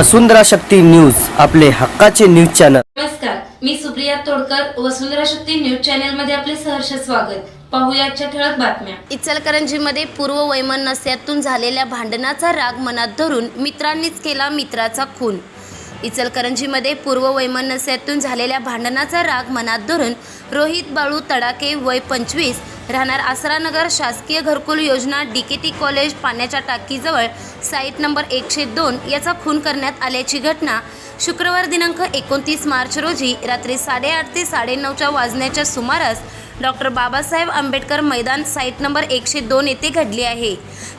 वसुंधरा Shakti news आपले हक्काचे news channel. नमस्कार मी सुप्रिया तोडकर वसुंधरा शक्ती न्यूज चॅनलमध्ये आपले सहर्ष स्वागत. पाहूया आजच्या ठळक बातम्या. इचलकरंजीमध्ये पूर्व वैमनस्यातून झालेल्या भांडणाचा राग मनात धरून मित्रांनीच केला मित्राचा खून. इचलकरंजीमध्ये पूर्व वैमनस्यातून झालेल्या भांडणाचा राग मनात धरून रोहित बाळू तडाके वय पंचवीस राहणार आसरानगर शासकीय घरकुल योजना डी के टी कॉलेज पाण्याच्या टाकीजवळ साईट नंबर एकशे दोन याचा खून करण्यात आल्याची घटना शुक्रवार दिनांक एकोणतीस मार्च रोजी रात्री साडेआठ ते साडेनऊच्या वाजण्याच्या सुमारास डॉक्टर बाबासाहेब आंबेडकर मैदान साईट नंबर एकशे दोन येथे घडली आहे.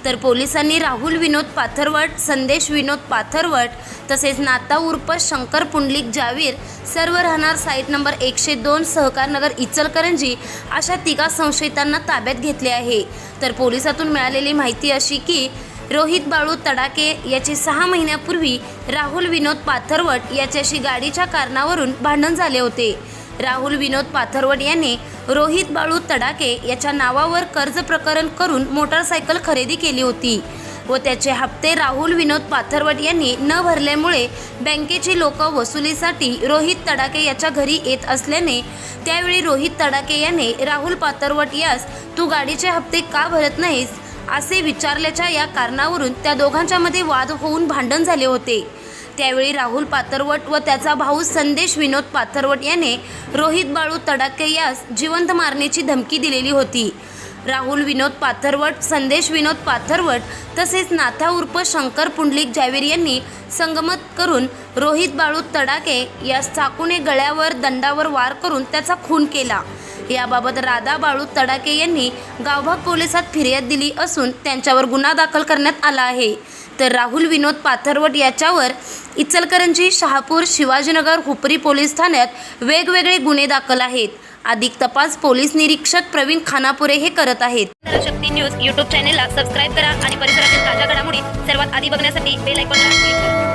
तर पोलिसांनी राहुल विनोद पाथरवट संदेश विनोद पाथरवट तसेच नाता उर्फ शंकर पुंडलिक जावीर सर्व राहणार साईट नंबर एकशे दोन सहकारनगर इचलकरंजी अशा तिघा संशयितांना ताब्यात घेतले आहे. तर पोलिसातून मिळालेली माहिती अशी की रोहित बाळू तडाके याचे सहा महिन्यापूर्वी राहुल विनोद पाथरवट याच्याशी गाडीच्या कारणावरून भांडण झाले होते. राहुल विनोद पाथरवट याने रोहित बाळू तडाके याच्या नावावर कर्ज प्रकरण करून मोटारसायकल खरेदी केली होती व त्याचे हप्ते राहुल विनोद पाथरवट यांनी न भरल्यामुळे बँकेची लोक वसुलीसाठी रोहित तडाके याच्या घरी येत असल्याने त्यावेळी रोहित तडाके याने राहुल पाथरवट यास तू गाडीचे हप्ते का भरत नाहीस? असे विचारल्याच्या या कारणावरून त्या दोघांच्या मध्ये वाद होऊन भांडण झाले होते. त्यावेळी राहुल पाथरवट व त्याचा भाऊ संदेश विनोद पाथरवट याने रोहित बाळू तडाके यास जिवंत मारण्याची धमकी दिलेली होती. राहुल विनोद पाथरवट संदेश विनोद पाथरवट तसेच नाथा उर्फ शंकर पुंडलिक जावीर यांनी संगमत करून रोहित बाळू तडाके यास चाकूने गळ्यावर दंडावर वार करून त्याचा खून केला. याबाबत राधा बाळू तडाके यांनी गावभाग पोलिसात फिर्याद दिली असून त्यांच्यावर गुन्हा दाखल करण्यात आला आहे. तर राहुल विनोद पाथरवट याच्यावर इचलकरंजी शहापूर शिवाजीनगर हुपरी पोलीस ठाण्यात वेगवेगळे गुन्हे दाखल आहेत. अधिक तपास पोलीस निरीक्षक प्रवीण खानापुरे हे करत आहेत. शक्ती न्यूज यूट्यूब चॅनेलला सबस्क्राईब करा आणि परिसरातील ताज्या घडामोडी सर्वात आधी बघण्यासाठी बेल आयकॉनला क्लिक करा.